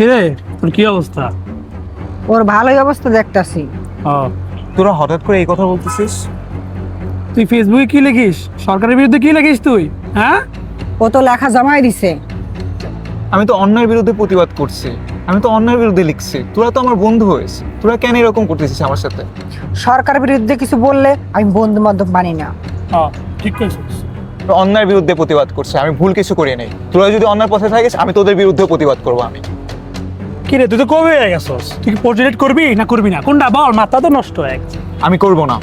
কিরে তোর কি অবস্থা? ওর ভালোই অবস্থা দেখতাছি। ও তোরা হঠাৎ করে এই কথা বলতেছিস? তুই ফেসবুকে কি লিখিস? সরকারের বিরুদ্ধে কি লিখিস তুই? হ্যাঁ? ও তো লেখা জমাই দিছে। আমি তো অন্যায়ের বিরুদ্ধে প্রতিবাদ করছি। আমি তো অন্যের বিরুদ্ধে লিখছি। তোরা তো আমার বন্ধু হয়েছে। তোরা কেন এরকম করতেছিস আমার সাথে? সরকার বিরুদ্ধে কিছু বললে আমি বন্ধু বান্ধব মানি না। হ্যাঁ ঠিক কইছিস। অন্যায়ের বিরুদ্ধে প্রতিবাদ করছে। আমি ভুল কিছু করি নাই। তোরা যদি অন্যায়ের পথে থাকিস আমি তোদের বিরুদ্ধে প্রতিবাদ করব আমি। কিরে তুই তো কবে হয়ে গেছস। তুই কি পোর্ট্রেট করবি না করবি না? কোনটা? বল মাথা তো নষ্ট হয়ে গেছে। আমি করব না।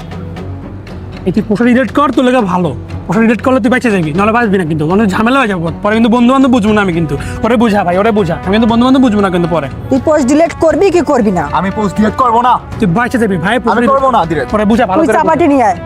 এই তুই পোস্টার ডিলেট কর তোর লেগে ভালো। পোস্টার ডিলেট করলে তুই বেঁচে যাবি নাহলে বাঁচবি না কিন্তু। অনেক ঝামেলা হয়ে যাব পরে। কিন্তু বন্ধু বান্ধব বুঝব না আমি কিন্তু। ওরে বুঝা ভাই ওরে বুঝা। আমি কিন্তু বন্ধু বান্ধব বুঝব না কিন্তু পরে। তুই পোস্ট ডিলিট করবি কি করবি না? আমি পোস্ট ডিলেট করব না। তুই বেঁচে যাবি ভাই আমি করব না পরে বুঝা ভালো করে চাপাটি নিয়ে আয়।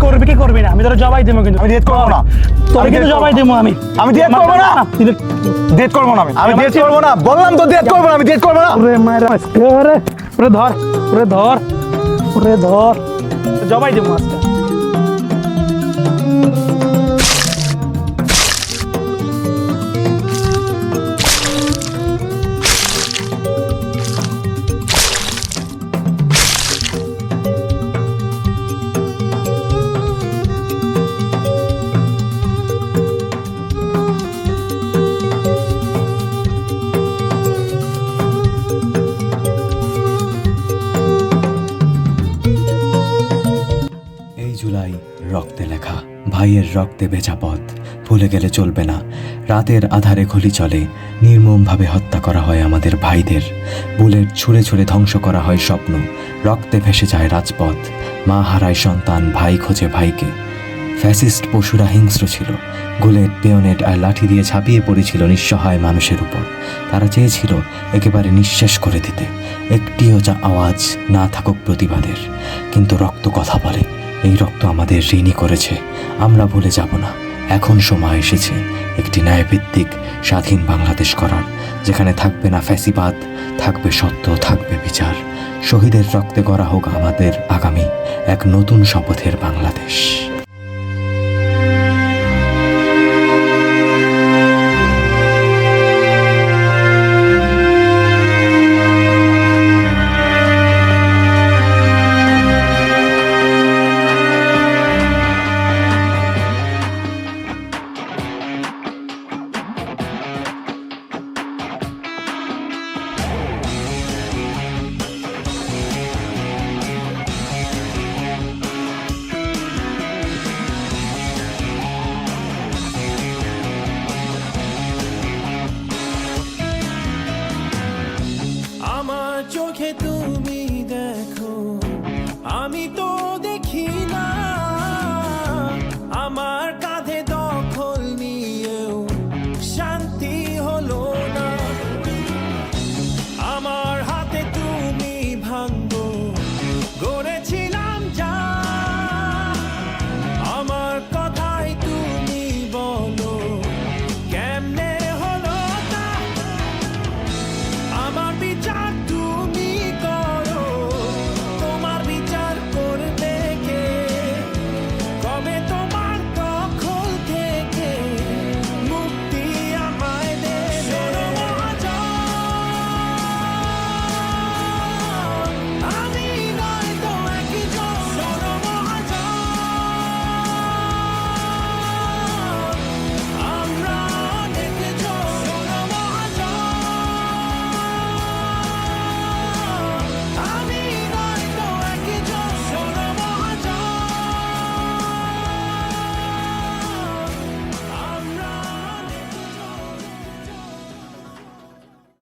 করবি কি করবি না? আমি তোর জবাই দেবো কিন্তু। আমি delete করব না। তোর কিন্তু জবাই দেবো আমি। আমি delete করব না। করব না আমি। আমি ডেট করব না। বললাম তো ডেট করব না। আমি ডেট করব না। ওরে মায়ের ওরে ওরে ধর ওরে ধর ওরে ধর। জবাই দেবো আজকে। রক্তে লেখা, ভাইয়ের রক্তে বেচা পথ, ভুলে গেলে চলবে না। রাতের আধারে ঘলি চলে, নির্মমভাবে হত্যা করা হয় আমাদের ভাইদের। বুলেট ছুঁড়ে ছুঁড়ে ধ্বংস করা হয় স্বপ্ন, রক্তে ভেসে যায় রাজপথ। মা হারায় সন্তান, ভাই খোঁজে ভাইকে। ফ্যাসিস্ট পশুরা হিংস্র ছিল। গুলেট, বেয়নেট আর লাঠি দিয়ে ঝাঁপিয়ে পড়েছিল নিঃসহায় মানুষের উপর। তারা চেয়েছিল একেবারে নিঃশেষ করে দিতে। একটিও যা আওয়াজ না থাকুক প্রতিবাদের। কিন্তু রক্ত কথা বলে। এই রক্ত আমাদের ঋণী করেছে। আমরা ভুলে যাব না। এখন সময় এসেছে একটি ন্যায়ভিত্তিক স্বাধীন বাংলাদেশ করার, যেখানে থাকবে না ফ্যাসিবাদ, থাকবে সত্য, থাকবে বিচার। শহীদের রক্তে করা হোক আমাদের আগামী এক নতুন শপথের বাংলাদেশ।